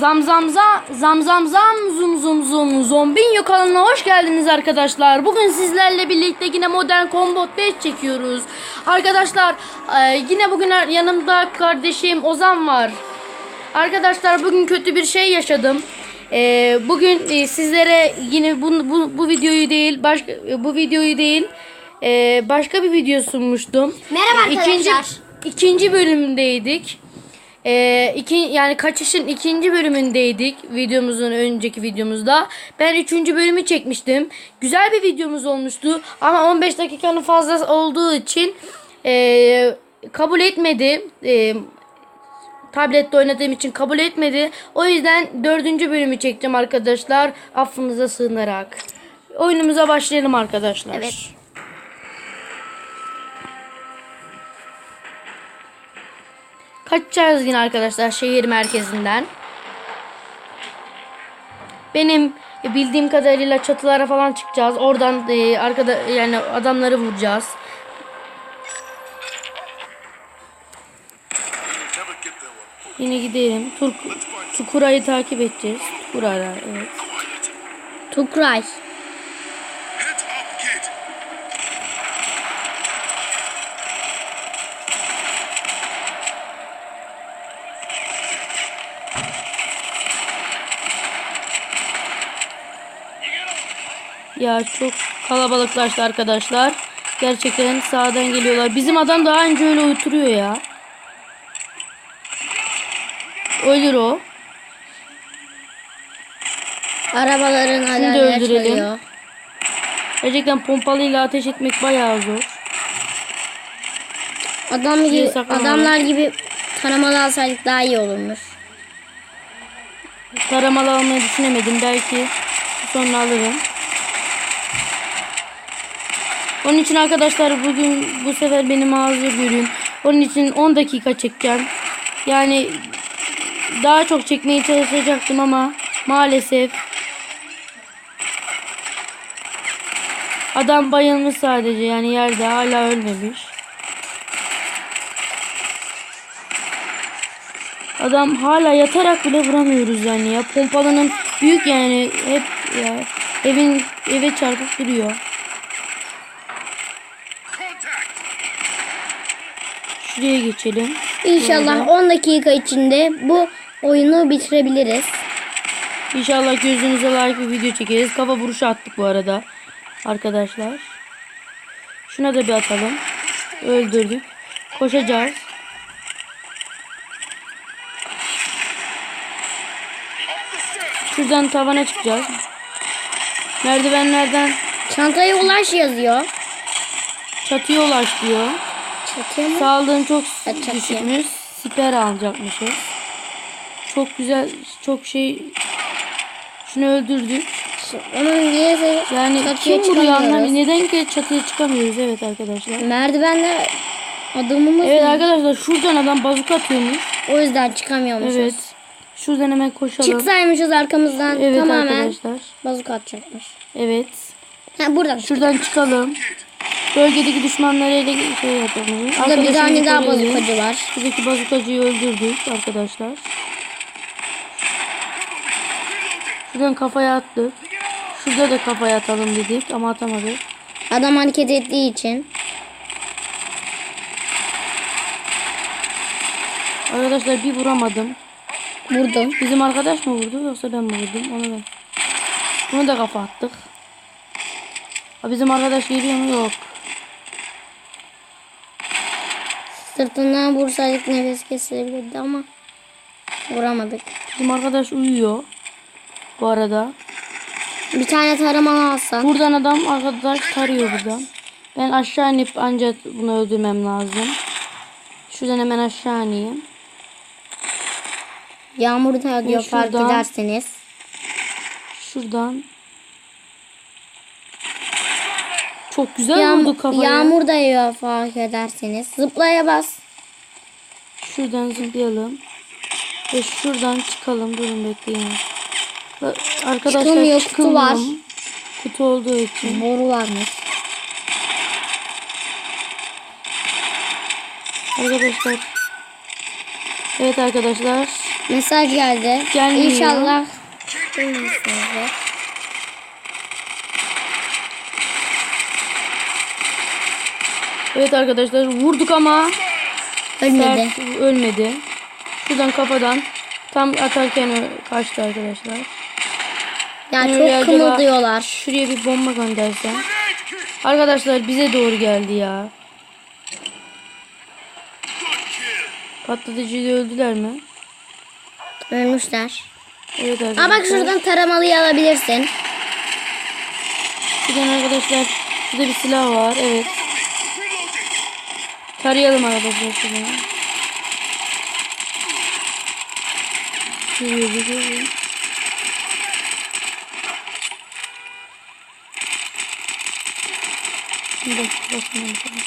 Zam zam zam zam zam zam zum zum zum zombinyo kanalına hoş geldiniz arkadaşlar. Bugün sizlerle birlikte yine Modern Combat 5 çekiyoruz. Arkadaşlar e, yine bugün yanımda kardeşim Ozan var. Arkadaşlar bugün kötü bir şey yaşadım. E, bugün e, sizlere yine bu, bu, bu videoyu değil başka bu videoyu değil başka bir video sunmuştum. Merhaba İkinci, arkadaşlar. ikinci bölümdeydik. Ee, iki, yani kaçışın ikinci bölümündeydik videomuzun önceki videomuzda. Ben üçüncü bölümü çekmiştim. Güzel bir videomuz olmuştu ama 15 dakikanın fazla olduğu için ee, kabul etmedi. Ee, tablette oynadığım için kabul etmedi. O yüzden dördüncü bölümü çekeceğim arkadaşlar. Affınıza sığınarak. Oyunumuza başlayalım arkadaşlar. Evet. Kaçacağız yine arkadaşlar şehir merkezinden. Benim bildiğim kadarıyla çatılara falan çıkacağız. Oradan e, arkada yani adamları vuracağız. Yine gidelim. Turk Çukura'yı takip edeceğiz. Çukura evet. Tukray. Ya çok kalabalıklaştı arkadaşlar. Gerçekten sağdan geliyorlar. Bizim adam daha önce öyle oturuyor ya. Ölür o. Arabaların Şimdi alarmları öldürelim. çalıyor. Gerçekten pompalıyla ateş etmek bayağı zor. Adam gibi, saklanalım. adamlar gibi taramalı alsaydık daha iyi olurmuş. Taramalı almayı düşünemedim. Belki sonra alırım. Onun için arkadaşlar bugün bu sefer beni mazur görün. Onun için 10 dakika çekeceğim. Yani daha çok çekmeye çalışacaktım ama maalesef adam bayılmış sadece yani yerde hala ölmemiş. Adam hala yatarak bile vuramıyoruz yani ya. Pompalının büyük yani hep ya evin eve çarpıp duruyor. Şuraya geçelim. İnşallah 10 dakika içinde bu oyunu bitirebiliriz. İnşallah gözünüze layık bir video çekeriz. Kafa vuruşu attık bu arada. Arkadaşlar. Şuna da bir atalım. Öldürdük. Koşacağız. Şuradan tavana çıkacağız. Merdivenlerden Çantaya ulaş yazıyor. çatıya ulaş diyor. Mı? Sağlığın çok Evet, düşükmüş. Siper alacakmışız. Çok güzel, çok şey. Şunu öldürdük. Onun niye Yani kim vuruyor anlamı neden ki çatıya çıkamıyoruz evet arkadaşlar. Merdivenler adımımız Evet yok. arkadaşlar şuradan adam bazuka atıyormuş. O yüzden çıkamıyormuşuz. Evet. Şuradan hemen koşalım. Çıksaymışız arkamızdan Evet tamamen arkadaşlar. bazuka atacakmış. Evet. Ha buradan. Şuradan çıkalım. Bölgedeki düşmanları ele şey yapalım. Burada bir tane daha bazukacı var. Şuradaki bazukacıyı öldürdük arkadaşlar. Şuradan kafaya attık. Şurada da kafaya atalım dedik ama atamadık. Adam hareket ettiği için. Arkadaşlar bir vuramadım. Vurdum. Bizim arkadaş mı vurdu yoksa ben mi vurdum? Onu da. Bunu da kafa attık. Bizim arkadaş geliyor mu? Yok. Sırtından vursaydık nefes kesilebilirdi ama vuramadık. Bizim arkadaş uyuyor. Bu arada. Bir tane taramalı alsan. Buradan adam arkadaş tarıyor buradan. Ben aşağı inip ancak bunu öldürmem lazım. Şuradan hemen aşağı ineyim. Yağmur da diyor fark ederseniz. Şuradan. Çok güzel Yağmur, vurdu kafaya. yağmur da yağıyor fark ederseniz. Zıplaya bas. Şuradan zıplayalım. Ve şuradan çıkalım. Durun bekleyin. Arkadaşlar Çıkılmıyor, kutu var. Kutu olduğu için. Boru varmış. Arkadaşlar. Evet arkadaşlar. Mesaj geldi. Gelmiyor. İnşallah. Evet arkadaşlar vurduk ama Ölmedi. sert ölmedi. Şuradan kafadan tam atarken kaçtı arkadaşlar. Ya Öyle çok kımıldıyorlar. Şuraya bir bomba kick. Arkadaşlar bize doğru geldi ya. Patlatıcıyı öldüler mi? Ölmüşler. Evet arkadaşlar. Aa bak şuradan taramalıyı alabilirsin. Şuradan arkadaşlar şurada bir silah var. Evet. Tarayalım arkadaşlar şunu. Geliyor, geliyor. Bak, bakmıyorum sana.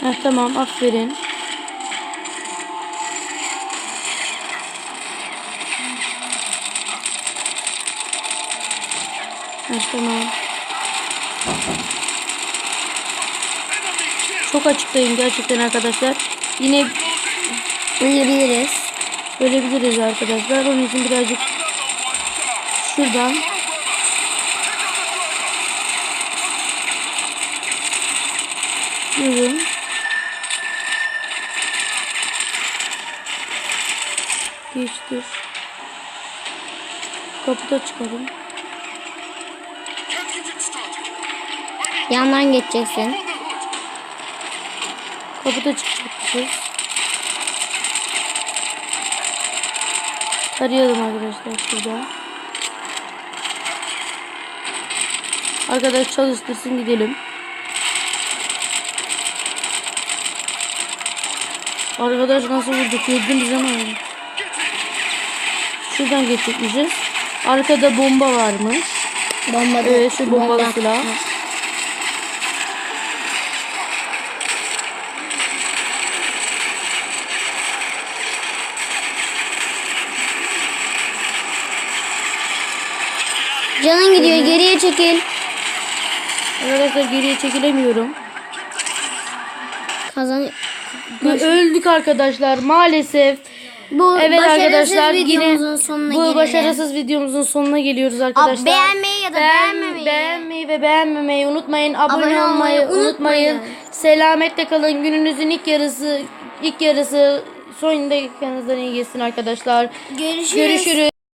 Heh, tamam aferin. Tamam. Çok açıktayım gerçekten arkadaşlar. Yine Ölebiliriz. ölebiliriz arkadaşlar. Onun için birazcık şuradan yürü. Geçtir. Kapıda çıkalım. Yandan geçeceksin. Kapıda çıkacakmışız. Arayalım arkadaşlar şurada. Arkadaş çalıştırsın gidelim. Arkadaş nasıl vurduk gördünüz ama. Şuradan geçecekmişiz. Arkada bomba varmış. Bomba da- Evet, şu bombalı bomba silah. Canın gidiyor geriye çekil. Arkadaşlar geriye çekilemiyorum. Kazan. Ö- Öldük arkadaşlar maalesef. Bu Evet arkadaşlar yine sonuna bu gelelim. başarısız videomuzun sonuna geliyoruz arkadaşlar. beğenmeyi ya da beğenmemeyi. beğenmeyi ve beğenmemeyi unutmayın. Abone, Abone olmayı olmayı unutmayın. unutmayın. Selametle kalın. Gününüzün ilk yarısı ilk yarısı son dakikanızdan iyi geçsin arkadaşlar. Görüşürüz. Görüşürüz.